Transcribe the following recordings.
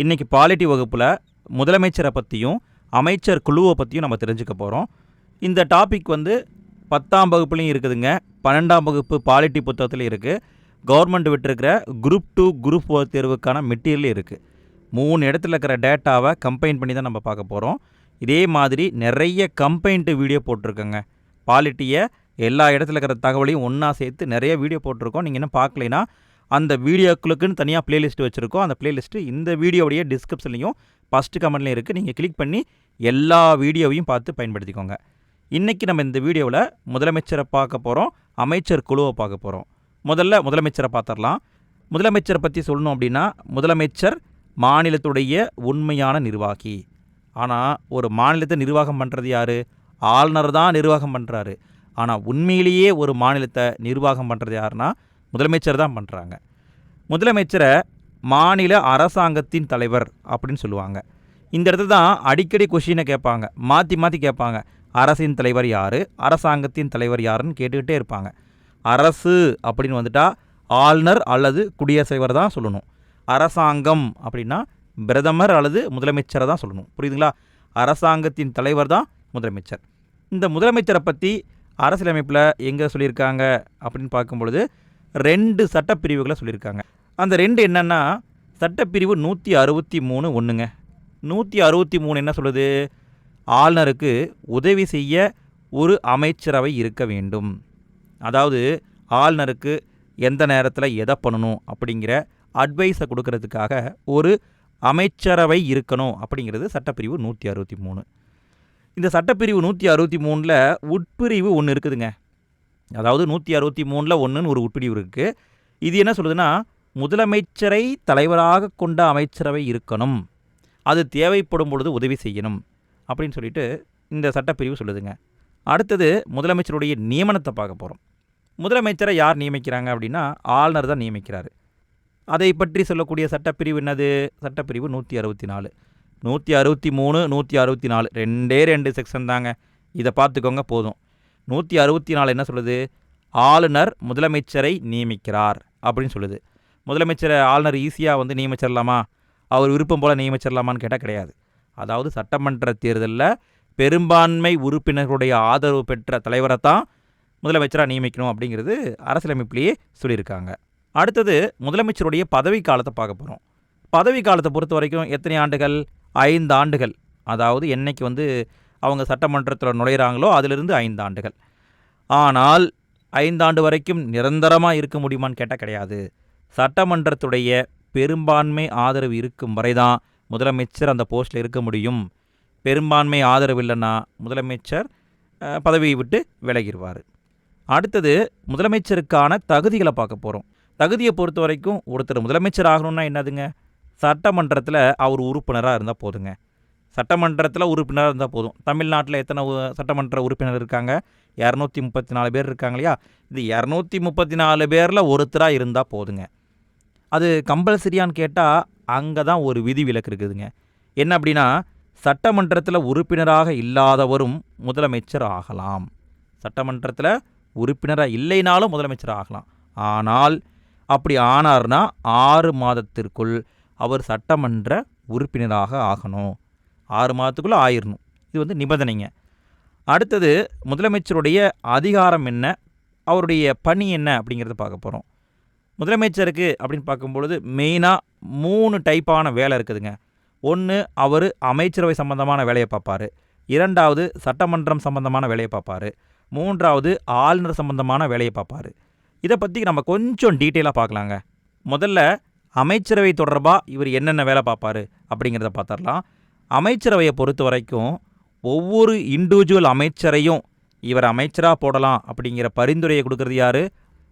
இன்றைக்கி பாலிட்டி வகுப்பில் முதலமைச்சரை பற்றியும் அமைச்சர் குழுவை பற்றியும் நம்ம தெரிஞ்சுக்க போகிறோம் இந்த டாபிக் வந்து பத்தாம் வகுப்புலையும் இருக்குதுங்க. பன்னெண்டாம் வகுப்பு பாலிட்டி புத்தகத்துலையும் இருக்குது கவர்மெண்ட் விட்டுருக்கிற குரூப் டூ குரூப் தேர்வுக்கான மெட்டீரியல் இருக்குது மூணு இடத்துல இருக்கிற டேட்டாவை கம்பைன் பண்ணி தான் நம்ம பார்க்க போகிறோம் இதே மாதிரி நிறைய கம்பைன்ட்டு வீடியோ போட்டிருக்கோங்க. பாலிட்டியை எல்லா இடத்துல இருக்கிற தகவலையும் ஒன்றா சேர்த்து நிறைய வீடியோ போட்டிருக்கோம். நீங்கள் இன்னும் பார்க்கலைன்னா அந்த வீடியோக்களுக்குன்னு தனியாக பிளேலிஸ்ட் வச்சுருக்கோம். அந்த பிளேலிஸ்ட்டு இந்த வீடியோடைய டிஸ்கிரிப்ஷன்லையும் ஃபஸ்ட்டு கமெண்ட்லையும் இருக்குது நீங்கள் கிளிக் பண்ணி எல்லா வீடியோவையும் பார்த்து பயன்படுத்திக்கோங்க. இன்றைக்கி நம்ம இந்த வீடியோவில் முதலமைச்சரை பார்க்க போகிறோம் அமைச்சர் குழுவை பார்க்க போகிறோம் முதல்ல முதலமைச்சரை பார்த்துடலாம். முதலமைச்சரை பற்றி சொல்லணும் அப்படின்னா முதலமைச்சர் மாநிலத்துடைய உண்மையான நிர்வாகி. ஆனால் ஒரு மாநிலத்தை நிர்வாகம் பண்ணுறது யார்? ஆளுநர் தான் நிர்வாகம் பண்ணுறாரு ஆனால் உண்மையிலேயே ஒரு மாநிலத்தை நிர்வாகம் பண்ணுறது யாருன்னா முதலமைச்சர் தான் பண்ணுறாங்க முதலமைச்சரை மாநில அரசாங்கத்தின் தலைவர் அப்படின்னு சொல்லுவாங்க. இந்த இடத்துல தான் அடிக்கடி கொஷினை கேட்பாங்க. மாற்றி மாற்றி கேட்பாங்க. அரசின் தலைவர் யார்? அரசாங்கத்தின் தலைவர் யாருன்னு கேட்டுக்கிட்டே இருப்பாங்க. அரசு அப்படின்னு வந்துட்டா ஆளுநர் அல்லது குடியரசுத் தலைவர் தான் சொல்லணும். அரசாங்கம் அப்படின்னா பிரதமர் அல்லது முதலமைச்சரை தான் சொல்லணும். புரியுதுங்களா? அரசாங்கத்தின் தலைவர் தான் முதலமைச்சர். இந்த முதலமைச்சரை பற்றி அரசியலமைப்பில் எங்கே சொல்லியிருக்காங்க அப்படின்னு பார்க்கும்பொழுது ரெண்டு சட்டப்பிரிவுகளை சொல்லியிருக்காங்க. அந்த ரெண்டு என்னென்னா சட்டப்பிரிவு நூற்றி அறுபத்தி மூணு ஒன்றுங்க நூற்றி அறுபத்தி மூணு என்ன சொல்லுது? ஆளுநருக்கு உதவி செய்ய ஒரு அமைச்சரவை இருக்க வேண்டும். அதாவது ஆளுநருக்கு எந்த நேரத்தில் எதை பண்ணணும் அப்படிங்கிற அட்வைஸை கொடுக்கறதுக்காக ஒரு அமைச்சரவை இருக்கணும் அப்படிங்கிறது சட்டப்பிரிவு நூற்றி அறுபத்தி மூணு இந்த சட்டப்பிரிவு நூற்றி அறுபத்தி மூணில் உட்பிரிவு ஒன்று இருக்குதுங்க. அதாவது நூற்றி அறுபத்தி மூணில் ஒன்றுன்னு ஒரு உட்பிரிவு இருக்குது இது என்ன சொல்லுதுன்னா முதலமைச்சரை தலைவராக கொண்ட அமைச்சரவை இருக்கணும். அது தேவைப்படும் பொழுது உதவி செய்யணும். அப்படின்னு சொல்லிட்டு இந்த சட்டப்பிரிவு சொல்லுதுங்க. அடுத்தது முதலமைச்சருடைய நியமனத்தை பார்க்க போகிறோம் முதலமைச்சரை யார் நியமிக்கிறாங்க அப்படின்னா ஆளுநர் தான் நியமிக்கிறார். அதை பற்றி சொல்லக்கூடிய சட்டப்பிரிவு என்னது? சட்டப்பிரிவு நூற்றி அறுபத்தி நாலு நூற்றி அறுபத்தி மூணு நூற்றி அறுபத்தி நாலு ரெண்டே ரெண்டு செக்ஷன் தாங்க. இதை பார்த்துக்கோங்க போதும். நூற்றி அறுபத்தி நாலு என்ன சொல்லுது? ஆளுநர் முதலமைச்சரை நியமிக்கிறார் அப்படின்னு சொல்லுது. முதலமைச்சரை ஆளுநர் ஈஸியாக வந்து நியமிச்சிடலாமா அவர் விருப்பம் போல் நியமிச்சிடலாமான்னு கேட்டால் கிடையாது. அதாவது சட்டமன்ற தேர்தலில் பெரும்பான்மை உறுப்பினர்களுடைய ஆதரவு பெற்ற தலைவரை தான் முதலமைச்சராக நியமிக்கணும் அப்படிங்கிறது அரசியலமைப்பிலேயே சொல்லியிருக்காங்க. அடுத்தது முதலமைச்சருடைய பதவி காலத்தை பார்க்க போகிறோம் பதவி காலத்தை பொறுத்த வரைக்கும் எத்தனை ஆண்டுகள்? ஐந்து ஆண்டுகள். அதாவது என்னைக்கு வந்து அவங்க சட்டமன்றத்தில் நுழையிறாங்களோ அதிலிருந்து ஐந்து ஆண்டுகள். ஆனால் ஐந்தாண்டு வரைக்கும் நிரந்தரமாக இருக்க முடியுமான்னு கேட்டால் கிடையாது. சட்டமன்றத்துடைய பெரும்பான்மை ஆதரவு இருக்கும் வரை தான் முதலமைச்சர் அந்த போஸ்ட்டில் இருக்க முடியும்? பெரும்பான்மை ஆதரவு இல்லைன்னா முதலமைச்சர் பதவியை விட்டு விலகிடுவார். அடுத்தது முதலமைச்சருக்கான தகுதிகளை பார்க்க போகிறோம் தகுதியை பொறுத்த வரைக்கும் ஒருத்தர் முதலமைச்சர் ஆகணும்னா என்னதுங்க? சட்டமன்றத்தில் அவர் உறுப்பினராக இருந்தால் போதுங்க. சட்டமன்றத்தில் உறுப்பினராக இருந்தால் போதும். தமிழ்நாட்டில் எத்தனை சட்டமன்ற உறுப்பினர் இருக்காங்க? இரநூத்தி முப்பத்தி நாலு பேர் இருக்காங்க இல்லையா? இது இரநூத்தி முப்பத்தி நாலு பேரில் ஒருத்தராக இருந்தால் போதுங்க. அது கம்பல்சரியான்னு கேட்டால் அங்கே தான் ஒரு விதி விலக்கு இருக்குதுங்க. என்ன அப்படின்னா சட்டமன்றத்தில் உறுப்பினராக இல்லாதவரும் முதலமைச்சர் ஆகலாம். சட்டமன்றத்தில் உறுப்பினராக இல்லைனாலும் முதலமைச்சர் ஆகலாம். ஆனால் அப்படி ஆனார்னா ஆறு மாதத்திற்குள் அவர் சட்டமன்ற உறுப்பினராக ஆகணும். ஆறு மாதத்துக்குள்ளே ஆயிரணும். இது வந்து நிபந்தனைங்க. அடுத்தது முதலமைச்சருடைய அதிகாரம் என்ன? அவருடைய பணி என்ன அப்படிங்கிறத பார்க்க போகிறோம் முதலமைச்சருக்கு அப்படின்னு பார்க்கும்பொழுது மெயினாக மூணு டைப்பான வேலை இருக்குதுங்க. ஒன்று அவர் அமைச்சரவை சம்பந்தமான வேலையை பார்ப்பார். இரண்டாவது சட்டமன்றம் சம்பந்தமான வேலையை பார்ப்பார். மூன்றாவது ஆளுநர் சம்பந்தமான வேலையை பார்ப்பார். இதை பற்றி நம்ம கொஞ்சம் டீட்டெயிலாக பார்க்கலாங்க. முதல்ல அமைச்சரவை தொடர்பாக இவர் என்னென்ன வேலை பார்ப்பாரு அப்படிங்கிறத பார்த்துடலாம். அமைச்சரவையை பொறுத்த வரைக்கும் ஒவ்வொரு இண்டிவிஜுவல் அமைச்சரையும் இவர் அமைச்சராக போடலாம் அப்படிங்கிற பரிந்துரையை கொடுக்கறது யார்?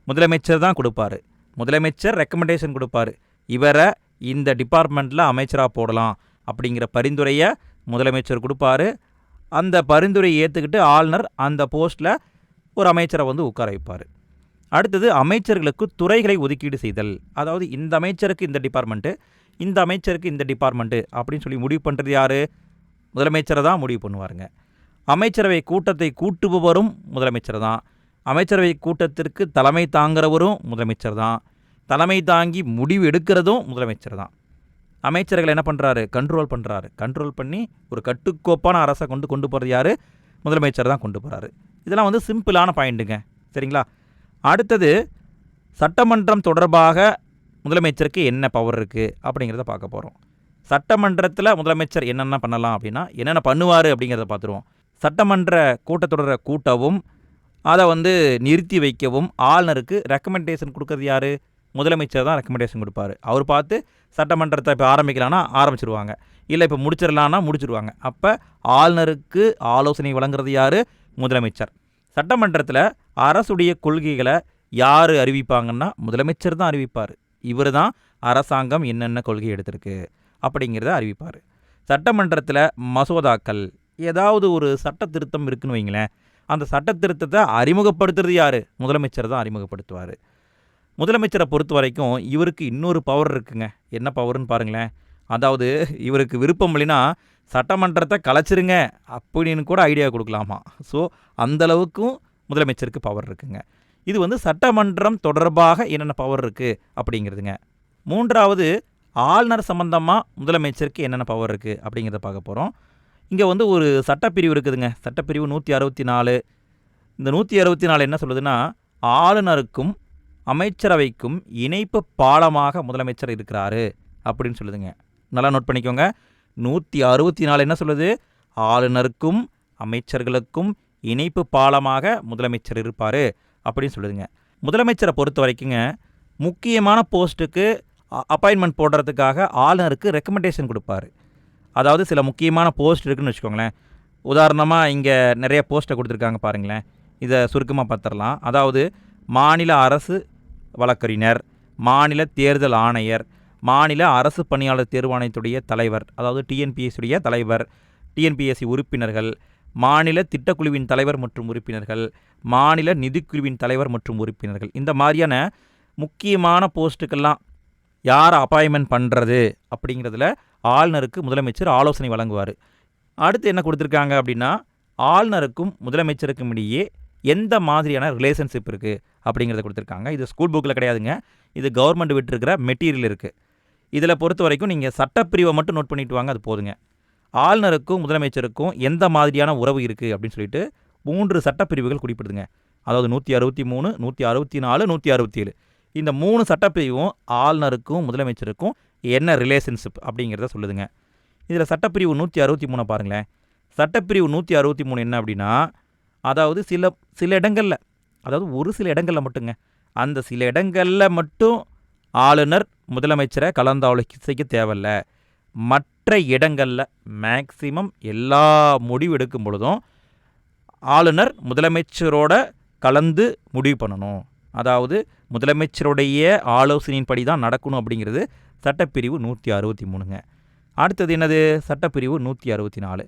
முதலமைச்சர் தான் கொடுப்பாரு. முதலமைச்சர் ரெக்கமெண்டேஷன் கொடுப்பாரு. இவரை இந்த டிபார்ட்மெண்ட்டில் அமைச்சராக போடலாம் அப்படிங்கிற பரிந்துரையை முதலமைச்சர் கொடுப்பாரு. அந்த பரிந்துரையை ஏற்றுக்கிட்டு ஆளுநர் அந்த போஸ்ட்டில் ஒரு அமைச்சரை வந்து உட்கார வைப்பார். அடுத்தது அமைச்சர்களுக்கு துறைகளை ஒதுக்கீடு செய்தல். அதாவது இந்த அமைச்சருக்கு இந்த டிபார்ட்மெண்ட்டு இந்த அமைச்சருக்கு இந்த டிபார்ட்மெண்ட்டு அப்படின்னு சொல்லி முடிவு பண்ணுறது யார்? முதலமைச்சரை தான் முடிவு பண்ணுவாருங்க. அமைச்சரவை கூட்டத்தை கூட்டுபவரும் முதலமைச்சர் தான். அமைச்சரவை கூட்டத்திற்கு தலைமை தாங்கிறவரும் முதலமைச்சர் தான் தலைமை தாங்கி முடிவு எடுக்கிறதும் முதலமைச்சர் தான் அமைச்சர்கள் என்ன பண்ணுறாரு கண்ட்ரோல் பண்ணுறாரு கண்ட்ரோல் பண்ணி ஒரு கட்டுக்கோப்பான அரசை கொண்டு கொண்டு போகிறது யார்? முதலமைச்சர் தான் கொண்டு போகிறாரு இதெல்லாம் வந்து சிம்பிளான பாயிண்ட்டுங்க. சரிங்களா? அடுத்தது சட்டமன்றம் தொடர்பாக முதலமைச்சருக்கு என்ன பவர் இருக்குது அப்படிங்கிறத பார்க்க போகிறோம் சட்டமன்றத்தில் முதலமைச்சர் என்னென்ன பண்ணலாம் அப்படின்னா என்னென்ன பண்ணுவார் அப்படிங்கிறத பார்த்துருவோம். சட்டமன்ற கூட்டத்தொடரை கூட்டவும் அதை வந்து நிறுத்தி வைக்கவும் ஆளுநருக்கு ரெக்கமெண்டேஷன் கொடுக்கறது யார்? முதலமைச்சர் தான் ரெக்கமெண்டேஷன் கொடுப்பாரு. அவர் பார்த்து சட்டமன்றத்தை இப்போ ஆரம்பிக்கலான்னா ஆரம்பிச்சிருவாங்க. இல்லை இப்போ முடிச்சிடலான்னா முடிச்சிருவாங்க. அப்போ ஆளுநருக்கு ஆலோசனை வழங்குறது யார்? முதலமைச்சர். சட்டமன்றத்தில் அரசுடைய கொள்கைகளை யார் அறிவிப்பாங்கன்னா முதலமைச்சர் தான் அறிவிப்பார். இவர் தான் அரசாங்கம் என்னென்ன கொள்கை எடுத்திருக்கு அப்படிங்கிறத அறிவிப்பார். சட்டமன்றத்தில் மசோதாக்கள் ஏதாவது ஒரு சட்ட திருத்தம் இருக்குன்னு வைங்களேன். அந்த சட்ட திருத்தத்தை அறிமுகப்படுத்துறது யார்? முதலமைச்சர் தான் அறிமுகப்படுத்துவார். முதலமைச்சரை பொறுத்த வரைக்கும் இவருக்கு இன்னொரு பவர் இருக்குங்க. என்ன பவர்னு பாருங்களேன். அதாவது இவருக்கு விருப்பம் இல்லைன்னா சட்டமன்றத்தை கலைச்சிருங்க அப்படின்னு கூட ஐடியா கொடுக்கலாமா? ஸோ அந்தளவுக்கும் முதலமைச்சருக்கு பவர் இருக்குங்க. இது வந்து சட்டமன்றம் தொடர்பாக என்னென்ன பவர் இருக்குது அப்படிங்கிறதுங்க. மூன்றாவது ஆளுநர் சம்பந்தமாக முதலமைச்சருக்கு என்னென்ன பவர் இருக்குது அப்படிங்கிறத பார்க்க போகிறோம் இங்கே வந்து ஒரு சட்டப்பிரிவு இருக்குதுங்க. சட்டப்பிரிவு நூற்றி அறுபத்தி நாலு இந்த நூற்றி அறுபத்தி நாலு என்ன சொல்லுதுன்னா ஆளுநருக்கும் அமைச்சரவைக்கும் இணைப்பு பாலமாக முதலமைச்சர் இருக்கிறாரு அப்படின்னு சொல்லுதுங்க. நல்லா நோட் பண்ணிக்கோங்க. நூற்றி அறுபத்தி நாலு என்ன சொல்லுது? ஆளுநருக்கும் அமைச்சர்களுக்கும் இணைப்பு பாலமாக முதலமைச்சர் இருப்பார் அப்படின்னு சொல்லுதுங்க. முதலமைச்சரை பொறுத்த வரைக்குங்க முக்கியமான போஸ்ட்டுக்கு அப்பாயின்மெண்ட் போடுறதுக்காக ஆளுநருக்கு ரெக்கமெண்டேஷன் கொடுப்பாரு. அதாவது சில முக்கியமான போஸ்ட் இருக்குதுன்னு வச்சுக்கோங்களேன். உதாரணமாக இங்கே நிறைய போஸ்ட்டை கொடுத்துருக்காங்க பாருங்களேன். இதை சுருக்கமாக பார்த்துடலாம். அதாவது மாநில அரசு வழக்கறிஞர் மாநில தேர்தல் ஆணையர் மாநில அரசு பணியாளர் தேர்வாணையத்துடைய தலைவர் அதாவது டிஎன்பிஎஸ்சியுடைய தலைவர் டிஎன்பிஎஸ்சி உறுப்பினர்கள் மாநில திட்டக்குழுவின் தலைவர் மற்றும் உறுப்பினர்கள் மாநில நிதிக்குழுவின் தலைவர் மற்றும் உறுப்பினர்கள். இந்த மாதிரியான முக்கியமான போஸ்ட்டுக்கெல்லாம் யார் அப்பாயின்மெண்ட் பண்ணுறது அப்படிங்கிறதுல ஆளுநருக்கு முதலமைச்சர் ஆலோசனை வழங்குவார். அடுத்து என்ன கொடுத்துருக்காங்க அப்படின்னா ஆளுநருக்கும் முதலமைச்சருக்கும் இடையே எந்த மாதிரியான ரிலேஷன்ஷிப் இருக்குது அப்படிங்கிறத கொடுத்துருக்காங்க. இது ஸ்கூல் புக்கில் கிடையாதுங்க. இது கவர்மெண்ட் விட்டுருக்கிற மெட்டீரியல் இருக்குது இதில் பொறுத்த வரைக்கும் நீங்கள் சட்டப்பிரிவை மட்டும் நோட் பண்ணிட்டு வாங்க அது போதுங்க. ஆளுநருக்கும் முதலமைச்சருக்கும் எந்த மாதிரியான உறவு இருக்குது அப்படின்னு சொல்லிட்டு மூன்று சட்டப்பிரிவுகள் குறிப்பிடுதுங்க. அதாவது நூற்றி அறுபத்தி மூணு நூற்றி அறுபத்தி நாலு நூற்றி அறுபத்தி ஏழு. இந்த மூணு சட்டப்பிரிவும் ஆளுநருக்கும் முதலமைச்சருக்கும் என்ன ரிலேஷன்ஷிப் அப்படிங்கிறத சொல்லுதுங்க. இதில் சட்டப்பிரிவு நூற்றி அறுபத்தி மூணை பாருங்களேன். சட்டப்பிரிவு நூற்றி அறுபத்தி மூணு என்ன அப்படின்னா அதாவது சில சில இடங்களில் அதாவது ஒரு சில இடங்களில் மட்டுங்க. அந்த சில இடங்களில் மட்டும் ஆளுநர் முதலமைச்சரை கலந்தாலோசிக்க தேவையில்ல. மற்ற இடங்களில் மேக்சிமம் எல்லா முடிவு எடுக்கும் பொழுதும் ஆளுநர் முதலமைச்சரோட கலந்து முடிவு பண்ணணும். அதாவது முதலமைச்சருடைய ஆலோசனையின்படி தான் நடக்கணும் அப்படிங்கிறது சட்டப்பிரிவு நூற்றி அறுபத்தி மூணுங்க. அடுத்தது என்னது? சட்டப்பிரிவு நூற்றி அறுபத்தி நாலு.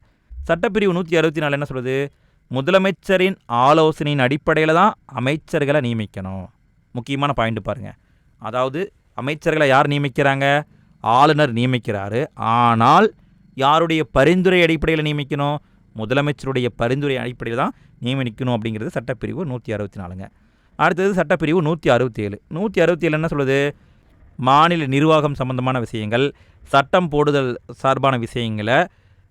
சட்டப்பிரிவு நூற்றி அறுபத்தி நாலு என்ன சொல்லுது? முதலமைச்சரின் ஆலோசனையின் அடிப்படையில் தான் அமைச்சர்களை நியமிக்கணும். முக்கியமான பாயிண்ட் பாருங்கள் அதாவது அமைச்சர்களை யார் நியமிக்கிறாங்க? ஆளுநர் நியமிக்கிறாரு. ஆனால் யாருடைய பரிந்துரை அடிப்படையில் நியமிக்கணும்? முதலமைச்சருடைய பரிந்துரை அடிப்படையில் தான் நியமிக்கணும் அப்படிங்கிறது சட்டப்பிரிவு நூற்றி அறுபத்தி நாலுங்க. அடுத்தது சட்டப்பிரிவு நூற்றி அறுபத்தி ஏழு. நூற்றி அறுபத்தி ஏழு என்ன சொல்லுது? மாநில நிர்வாகம் சம்பந்தமான விஷயங்கள் சட்டம் போடுதல் சார்பான விஷயங்களை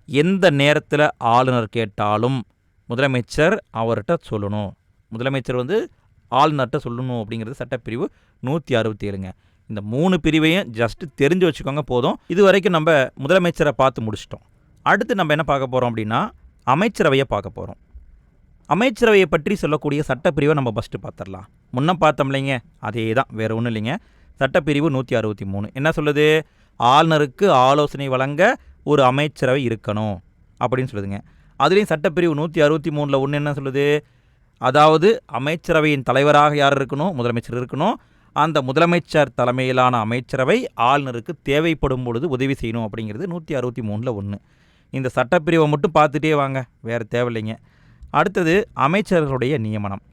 எந்த நேரத்தில் ஆளுநர் கேட்டாலும் முதலமைச்சர் அவர்கிட்ட சொல்லணும். முதலமைச்சர் வந்து ஆளுநர்கிட்ட சொல்லணும் அப்படிங்கிறது சட்டப்பிரிவு நூற்றி அறுபத்தி ஏழுங்க இந்த மூணு பிரிவையும் ஜஸ்ட் தெரிஞ்சு வச்சுக்கோங்க போதும். இது வரைக்கும் நம்ம முதலமைச்சரை பார்த்து முடிச்சிட்டோம். அடுத்து நம்ம என்ன பார்க்க போகிறோம் அப்படின்னா அமைச்சரவையை பார்க்க போகிறோம் அமைச்சரவையை பற்றி சொல்லக்கூடிய சட்டப்பிரிவை நம்ம ஃபஸ்ட்டு பார்த்துடலாம். முன்னே பார்த்தோம் இல்லைங்க அதே தான் வேறு ஒன்றும் இல்லைங்க. சட்டப்பிரிவு நூற்றி அறுபத்தி மூணு என்ன சொல்லுது? ஆளுநருக்கு ஆலோசனை வழங்க ஒரு அமைச்சரவை இருக்கணும் அப்படின்னு சொல்லுதுங்க. அதுலேயும் சட்டப்பிரிவு நூற்றி அறுபத்தி மூணில் ஒன்று என்ன சொல்லுது? அதாவது அமைச்சரவையின் தலைவராக யார் இருக்கணும்? முதலமைச்சர் இருக்கணும். அந்த முதலமைச்சர் தலைமையிலான அமைச்சரவை ஆளுநருக்கு தேவைப்படும் பொழுது உதவி செய்யணும் அப்படிங்கிறது நூற்றி அறுபத்தி மூணில் ஒன்று இந்த சட்டப்பிரிவை மட்டும் பார்த்துட்டே வாங்க வேறு தேவையில்லைங்க. அடுத்தது அமைச்சர்களுடைய நியமனம்.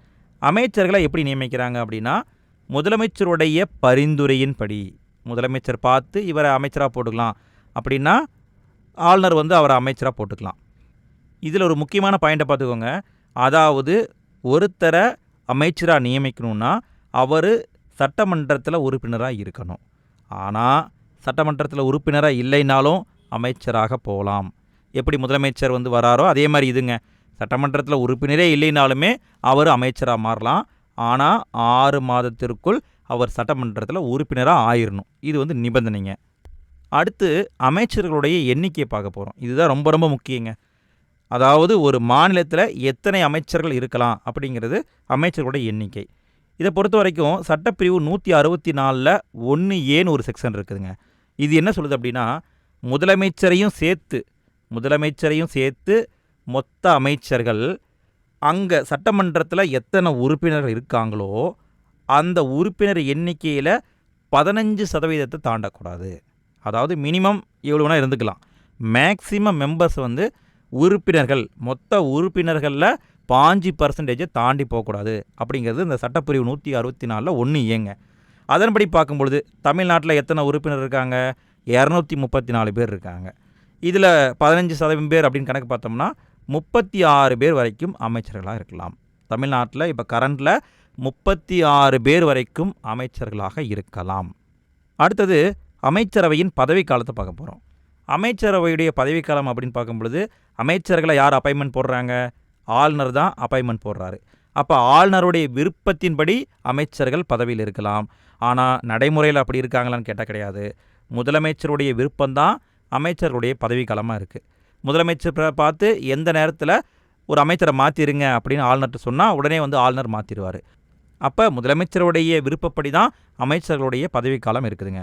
அமைச்சர்களை எப்படி நியமிக்கிறாங்க அப்படின்னா முதலமைச்சருடைய பரிந்துரையின்படி. முதலமைச்சர் பார்த்து இவரை அமைச்சராக போட்டுக்கலாம். அப்படின்னா ஆளுநர் வந்து அவரை அமைச்சராக போட்டுக்கலாம். இதில் ஒரு முக்கியமான பாயிண்ட்டை பார்த்துக்கோங்க. அதாவது ஒருத்தரை அமைச்சராக நியமிக்கணும்னா அவர் சட்டமன்றத்தில் உறுப்பினராக இருக்கணும். ஆனால் சட்டமன்றத்தில் உறுப்பினராக இல்லைனாலும் அமைச்சராக போகலாம். எப்படி முதலமைச்சர் வந்து வராரோ அதே மாதிரி இதுங்க. சட்டமன்றத்தில் உறுப்பினரே இல்லைனாலுமே அவர் அமைச்சராக மாறலாம். ஆனால் ஆறு மாதத்திற்குள் அவர் சட்டமன்றத்தில் உறுப்பினராக ஆயிடணும் இது வந்து நிபந்தனைங்க. அடுத்து அமைச்சர்களுடைய எண்ணிக்கையை பார்க்க போகிறோம் இதுதான் ரொம்ப ரொம்ப முக்கியங்க. அதாவது ஒரு மாநிலத்தில் எத்தனை அமைச்சர்கள் இருக்கலாம் அப்படிங்கிறது அமைச்சர்களுடைய எண்ணிக்கை. இதை பொறுத்த வரைக்கும் சட்டப்பிரிவு நூற்றி அறுபத்தி நாலில் ஒன்று ஏன்னு ஒரு செக்ஷன் இருக்குதுங்க. இது என்ன சொல்லுது அப்படின்னா முதலமைச்சரையும் சேர்த்து முதலமைச்சரையும் சேர்த்து மொத்த அமைச்சர்கள் அங்கே சட்டமன்றத்தில் எத்தனை உறுப்பினர்கள் இருக்காங்களோ அந்த உறுப்பினர் எண்ணிக்கையில் பதினஞ்சு சதவீதத்தை தாண்டக்கூடாது. அதாவது மினிமம் இவ்வளோனா இருந்துக்கலாம். மேக்சிமம் மெம்பர்ஸ் வந்து உறுப்பினர்கள் மொத்த உறுப்பினர்களில் பாஞ்சு பர்சன்டேஜை தாண்டி போகக்கூடாது. அப்படிங்கிறது இந்த சட்டப்பிரிவு நூற்றி அறுபத்தி நாலில் ஒன்று இயங்க அதன்படி பார்க்கும்பொழுது தமிழ்நாட்டில் எத்தனை உறுப்பினர் இருக்காங்க? இரநூத்தி முப்பத்தி நாலு பேர் இருக்காங்க. இதில் பதினஞ்சு சதவீதம் பேர் அப்படின்னு கணக்கு பார்த்தோம்னா முப்பத்தி ஆறு பேர் வரைக்கும் அமைச்சர்களாக இருக்கலாம். தமிழ்நாட்டில் இப்போ கரண்டில் முப்பத்தி ஆறு பேர் வரைக்கும் அமைச்சர்களாக இருக்கலாம். அடுத்தது அமைச்சரவையின் பதவிக்காலத்தை பார்க்க போகிறோம் அமைச்சரவையுடைய பதவிக்காலம் அப்படின்னு பார்க்கும் பொழுது அமைச்சர்களை யார் அப்பாயின்மெண்ட் போடுறாங்க? ஆளுநர் தான் அப்பாயின்மெண்ட் போடுறாரு. அப்போ ஆளுநருடைய விருப்பத்தின்படி அமைச்சர்கள் பதவியில் இருக்கலாம். ஆனால் நடைமுறையில் அப்படி இருக்காங்களான்னு கேட்டால் கிடையாது. முதலமைச்சருடைய விருப்பம்தான் அமைச்சர்களுடைய பதவிக்காலமாக இருக்குது முதலமைச்சர் பார்த்து எந்த நேரத்தில் ஒரு அமைச்சரை மாற்றிருங்க அப்படின்னு ஆளுநர்கிட்ட சொன்னால் உடனே வந்து ஆளுநர் மாற்றிடுவார் அப்போ முதலமைச்சருடைய விருப்பப்படி தான் அமைச்சர்களுடைய பதவிக்காலம் இருக்குதுங்க.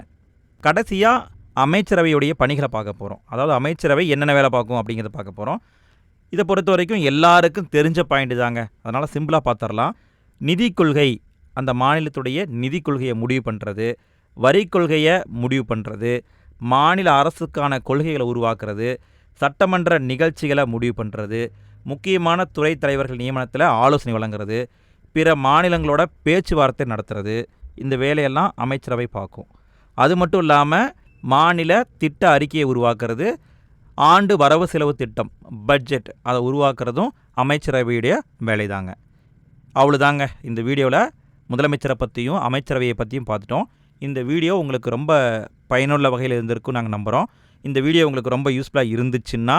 கடைசியாக அமைச்சரவையுடைய பணிகளை பார்க்க போகிறோம் அதாவது அமைச்சரவை என்னென்ன வேலை பார்க்கும் அப்படிங்கிறத பார்க்க போகிறோம் இதை பொறுத்த வரைக்கும் எல்லாருக்கும் தெரிஞ்ச பாயிண்ட் தாங்க. அதனால் சிம்பிளாக பார்த்துடலாம். நிதி கொள்கை அந்த மாநிலத்துடைய நிதி கொள்கையை முடிவு பண்ணுறது வரி கொள்கையை முடிவு பண்ணுறது மாநில அரசுக்கான கொள்கைகளை உருவாக்குறது சட்டமன்ற நிகழ்ச்சிகளை முடிவு பண்ணுறது முக்கியமான துறை தலைவர்கள் நியமனத்தில் ஆலோசனை வழங்குறது பிற மாநிலங்களோட பேச்சுவார்த்தை நடத்துறது இந்த வேலையெல்லாம் அமைச்சரவை பார்க்கும். அது மட்டும் இல்லாமல் மாநில திட்ட அறிக்கையை உருவாக்குறது ஆண்டு வரவு செலவு திட்டம் பட்ஜெட் அதை உருவாக்குறதும் அமைச்சரவையுடைய வேலைதாங்க. அவ்வளோதாங்க இந்த வீடியோவில். முதலமைச்சரை பற்றியும் அமைச்சரவையை பற்றியும் பார்த்துட்டோம். இந்த வீடியோ உங்களுக்கு ரொம்ப பயனுள்ள வகையில் இருந்திருக்கும் நாங்கள் நம்புகிறோம் இந்த வீடியோ உங்களுக்கு ரொம்ப யூஸ்ஃபுல்லாக இருந்துச்சுன்னா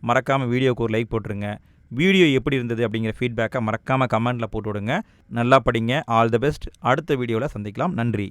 மறக்காமல் வீடியோவுக்கு ஒரு லைக் போட்டுருங்க. வீடியோ எப்படி இருந்தது அப்படிங்கிற ஃபீட்பேக்கை மறக்காமல் கமெண்ட்டில் போட்டு விடுங்க. நல்லா படிங்க. ஆல் தி பெஸ்ட் அடுத்த வீடியோவில் சந்திக்கலாம். நன்றி.